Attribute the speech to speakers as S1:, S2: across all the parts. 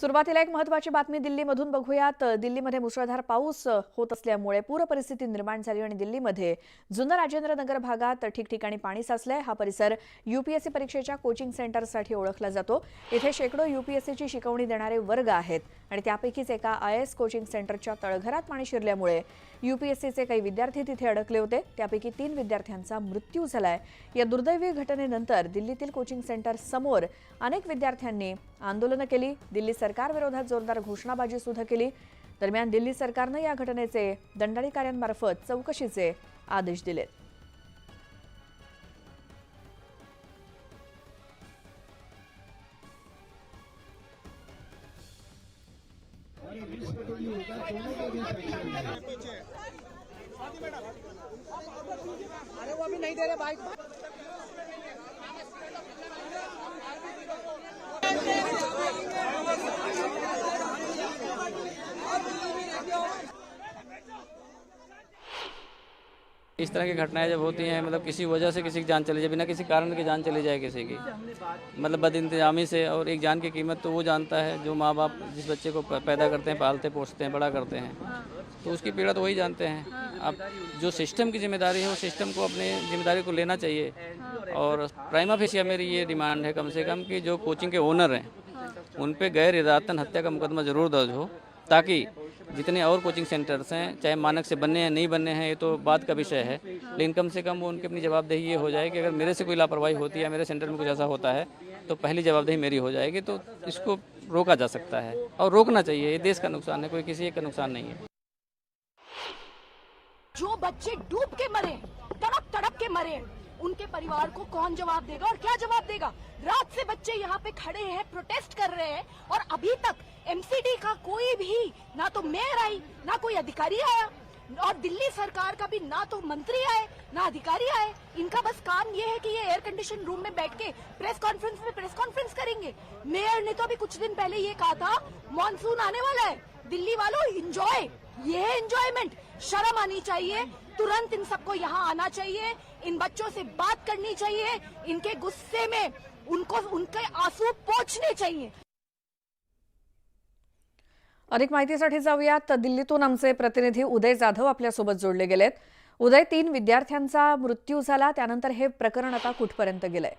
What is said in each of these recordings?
S1: सुरुवातीला एक महत्वाची बातमी दिल्लीमधून बघूयात. दिल्लीमध्ये मुसळधार पाऊस होत असल्यामुळे पूर परिस्थिती निर्माण झाली आणि दिल्लीमध्ये जुनं राजेंद्र नगर भागात ठिकठिकाणी पाणी साचलंय. हा परिसर युपीएससी परीक्षेच्या कोचिंग सेंटरसाठी ओळखला जातो. इथे शेकडो युपीएससीची शिकवणी देणारे वर्ग आहेत आणि त्यापैकीच एका आय एस कोचिंग सेंटरच्या तळघरात पाणी शिरल्यामुळे युपीएससीचे काही विद्यार्थी तिथे अडकले होते. त्यापैकी तीन विद्यार्थ्यांचा मृत्यू झालाय. या दुर्दैवी घटनेनंतर दिल्लीतील कोचिंग सेंटर समोर अनेक विद्यार्थ्यांनी आंदोलनं केली. दिल्ली सरकारविरोधात जोरदार घोषणाबाजी सुद्धा केली. दरम्यान दिल्ली सरकारनं या घटनेचे दंडाधिकाऱ्यांमार्फत चौकशीचे आदेश दिलेत.
S2: अरे वो अभी नहीं दे रहे बाइक।
S3: इस तरह की घटनाएँ जब होती हैं मतलब किसी वजह से किसी की जान चली जाए, बिना किसी कारण की जान चली जाए किसी की। मतलब बद इंतजामी से और एक जान की कीमत तो वो जानता है जो माँ बाप जिस बच्चे को पैदा करते हैं, पालते, पोसते हैं, बड़ा करते हैं। तो उसकी पीड़ा तो वही जानते हैं। अब जो सिस्टम की ज़िम्मेदारी है वो सिस्टम को अपनी ज़िम्मेदारी को लेना चाहिए। और प्राइमा फेसिया मेरी ये डिमांड है कम से कम कि जो कोचिंग के ओनर हैं उन पर गैर इरादतन हत्या का मुकदमा ज़रूर दर्ज हो, ताकि जितने और कोचिंग सेंटर्स हैं, चाहे मानक से बनने हैं नहीं बनने हैं, ये तो बात का विषय है। लेकिन कम से कम वो उनकी अपनी जवाबदेही ये हो जाए कि अगर मेरे से कोई लापरवाही होती है या मेरे सेंटर में कुछ ऐसा होता है तो पहली जवाबदेही मेरी हो जाएगी तो इसको रोका जा सकता है। और रोकना चाहिए, ये देश का नुकसान है, कोई किसी एक का नुकसान नहीं है।
S4: जो बच्चे डूब के मरे तड़प तड़प के मरे उनके परिवार को कौन जवाब देगा और क्या जवाब देगा? रात से बच्चे यहाँ पे खड़े हैं प्रोटेस्ट कर रहे हैं और अभी तक एमसीडी का कोई भी, ना तो मेयर आई, ना कोई अधिकारी आया। और दिल्ली सरकार का भी ना तो मंत्री आए, ना अधिकारी आए। इनका बस काम ये है कि ये एयर कंडीशन रूम में बैठ के प्रेस कॉन्फ्रेंस में प्रेस कॉन्फ्रेंस करेंगे। मेयर ने तो अभी कुछ दिन पहले ये कहा था मानसून आने वाला है, दिल्ली वालों इंजॉय ये है एंजॉयमेंट शर्म आनी चाहिए। तुरंत इन सबको यहाँ आना चाहिए। इन बच्चों से बात करनी चाहिए। इनके गुस्से में उनको उनके आंसू पोछने चाहिए।
S1: अधिक माहितीसाठी जाऊयात. दिल्लीतून आमचे प्रतिनिधी उदय जाधव आपल्यासोबत जोडले गेलेत. उदय तीन विद्यार्थ्यांचा मृत्यू झाला. त्यानंतर हे प्रकरण आता कुठपर्यंत गेलंय?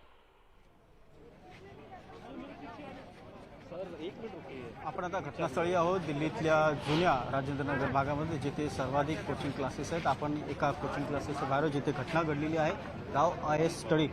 S5: आपण आता घटनास्थळी आहोत. दिल्लीतल्या जुन्या राजेंद्रनगर भागामध्ये जिथे सर्वाधिक कोचिंग क्लासेस आहेत आपण एका कोचिंग क्लासेसच्या बाहेर जिथे घटना घडलेली आहे. गाव आय एस स्टडी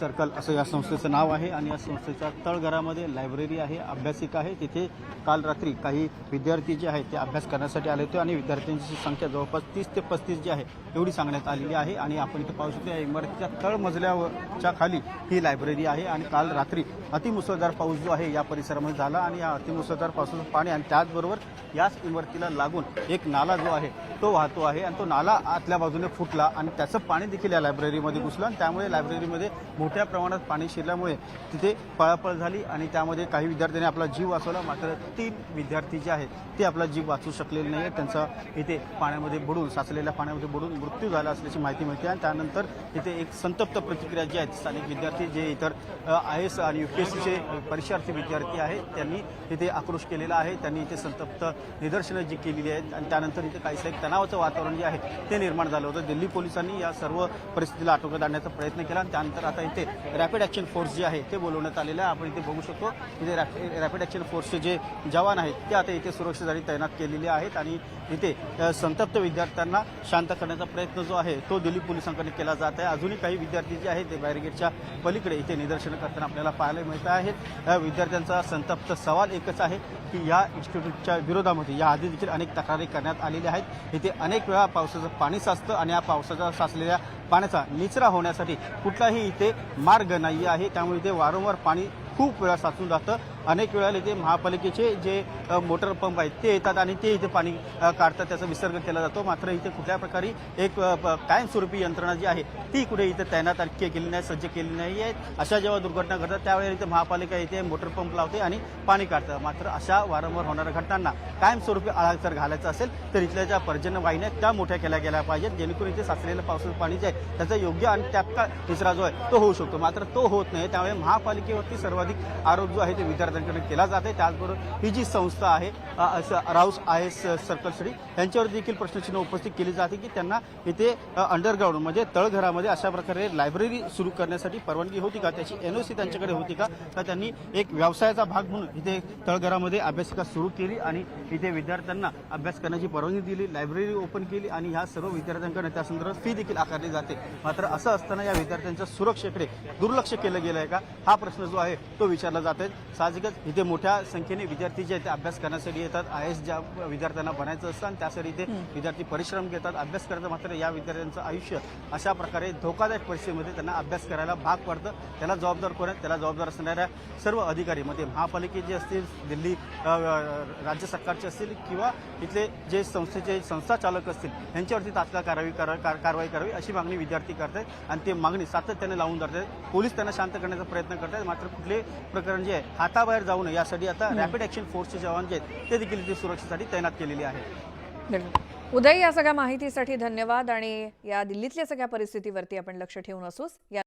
S5: सर्कल असं या संस्थेचं नाव आहे आणि या संस्थेच्या तळघरामध्ये लायब्ररी आहे अभ्यासिका आहे. तिथे काल रात्री काही विद्यार्थी जे आहेत ते अभ्यास करण्यासाठी आले होते आणि विद्यार्थ्यांची संख्या जवळपास तीस ते पस्तीस जी आहे एवढी सांगण्यात आलेली आहे. आणि आपण इथे पाहू शकतो या इमारतीच्या तळमजल्यावरच्या खाली ही लायब्ररी आहे. आणि काल रात्री अतिमुसळधार पाऊस जो आहे या परिसरामध्ये झाला आणि या अतिमुसळधार पावसाचं पाणी आणि त्याचबरोबर याच इमारतीला लागून एक नाला जो आहे तो वाहतो आहे आणि तो नाला आतल्या बाजूने फुटला आणि त्याचं पाणी देखील या लायब्ररीमध्ये घुसलं आणि त्यामुळे लायब्ररीमध्ये मोठ्या प्रमाणात पाणी शिरल्यामुळे तिथे पळापळ झाली आणि त्यामध्ये काही विद्यार्थ्यांनी आपला जीव वाचवला. मात्र तीन विद्यार्थी जे आहेत ते आपला जीव वाचू शकलेले नाही त्यांचा इथे पाण्यामध्ये बुडून साचलेल्या पाण्यामध्ये बुडून मृत्यू झाला असल्याची माहिती मिळते आणि त्यानंतर इथे एक संतप्त प्रतिक्रिया जी आहेत स्थानिक विद्यार्थी जे इतर आय एस आणि यू पी एस सीचे परीक्षार्थी विद्यार्थी आहेत त्यांनी इथे आक्रोश केलेला आहे. त्यांनी इथे संतप्त निदर्शनं जी केलेली आहेत आणि त्यानंतर इथे काहीसं एक तणावाचं वातावरण जे आहे ते निर्माण झालं होतं. दिल्ली पोलिसांनी या सर्व परिस्थितीला आटोक्यात आणण्याचा प्रयत्न केला आणि त्यानंतर आता इथे रॅपिड ॲक्शन फोर्स जे आहे ते बोलवण्यात आलेलं आहे. आपण इथे बघू शकतो इथे रॅपिड रॅपिड ॲक्शन फोर्सचे जे जवान आहेत ते आता इथे सुरक्षेसाठी तैनात केलेले आहेत आणि इथे संतप्त विद्यार्थ्यांना शांत करण्याचा प्रयत्न जो आहे तो दिल्ली पोलिसांकडे केला जात आहे. अजूनही काही विद्यार्थी जे आहेत ते बॅरिगेटच्या पलीकडे इथे निदर्शनं करताना आपल्याला पाहायला मिळत आहेत. या विद्यार्थ्यांचा संतप्त सवाल एकच आहे की या इन्स्टिट्यूटच्या विरोधामध्ये या आधी देखील अनेक तक्रारी करण्यात आलेल्या आहेत. इथे अनेक वेळा पावसाचं पाणी साचतं आणि या पावसाचा साचलेल्या पाण्याचा निचरा होण्यासाठी कुठलाही इथे मार्ग नाही आहे. त्यामुळे इथे वारंवार पाणी खूप वेळा साचून जातं अनेक वेळा इथे महापालिकेचे जे मोटर पंप आहेत ते येतात आणि ते इथे पाणी काढतात. त्याचा विसर्ग केला जातो. मात्र इथे कुठल्या प्रकारे एक कायमस्वरूपी यंत्रणा जी आहे ती कुठे इथे तैनात केली नाही सज्ज केली नाही आहे अशा जेव्हा दुर्घटना घडतात त्यावेळेला इथे महापालिका इथे मोटर पंप लावते आणि पाणी काढतं. मात्र अशा वारंवार होणाऱ्या घटनांना कायमस्वरूपी आळा जर घालायचा असेल तर इथल्या ज्या पर्जन्यवाहिन्या आहेत, त्या मोठ्या केल्या गेल्या पाहिजेत. जेणेकरून इथे साचलेलं पावसाचं पाणी जे आहे त्याचा योग्य आणि तात्काळ निचरा जो आहे तो होऊ शकतो. मात्र तो होत नाही. त्यामुळे महापालिकेवरती सर्वाधिक आरोप जो आहे ते विद्यार्थी विद्यार्थ्यांकडे केला जाते त्याचबरोबर ही जी संस्था आहे असं Rau's I S circle study यांच्यावर देखील प्रश्नचिन्ह उपस्थित केली जाते की त्यांना इथे अंडरग्राऊंड म्हणजे तळघरामध्ये अशा प्रकारे लायब्ररी सुरू करण्यासाठी परवानगी होती का? त्याची एनओसी त्यांच्याकडे होती का? तर त्यांनी एक व्यवसायाचा भाग म्हणून इथे तळघरामध्ये अभ्यासिका सुरू केली आणि इथे विद्यार्थ्यांना अभ्यास करण्याची परवानगी दिली लायब्ररी ओपन केली आणि ह्या सर्व विद्यार्थ्यांकडे त्या संदर्भात फी देखील आकारली जाते. मात्र असं असताना या विद्यार्थ्यांच्या सुरक्षेकडे दुर्लक्ष केलं गेलं आहे का? हा प्रश्न जो आहे तो विचारला जात आहे. साहजिक साहजिकच इथे मोठ्या संख्येने विद्यार्थी जे आहेत ते अभ्यास करण्यासाठी येतात. आय एस ज्या विद्यार्थ्यांना बनायचं असतं आणि त्यासाठी इथे विद्यार्थी परिश्रम घेतात. अभ्यास करतात मात्र या विद्यार्थ्यांचं आयुष्य अशा प्रकारे धोकादायक परिस्थितीमध्ये त्यांना अभ्यास करायला भाग पडतं. त्याला जबाबदार कोण आहेत? त्याला जबाबदार असणाऱ्या सर्व अधिकारी मध्ये महापालिकेचे असतील दिल्ली राज्य सरकारचे असतील किंवा इथले जे संस्थेचे संस्था चालक असतील यांच्यावरती तात्काळ कारवाई करा- कार- कारवाई करावी अशी मागणी विद्यार्थी करतात आणि ते मागणी सातत्याने लावून धरतात पोलीस त्यांना शांत करण्याचा प्रयत्न करतात मात्र कुठले प्रकरण जे आहे हाताबाहेर जाऊ नये. यासाठी आता रॅपिड ॲक्शन फोर्सचे जवान जे आहेत ते देखील इथे सुरक्षेसाठी तैनात केलेले
S1: बिलकुल. उदय या सगळ्या माहितीसाठी धन्यवाद आणि या दिल्लीतल्या सगळ्या परिस्थितीवरती आपण लक्ष ठेवून असूच. या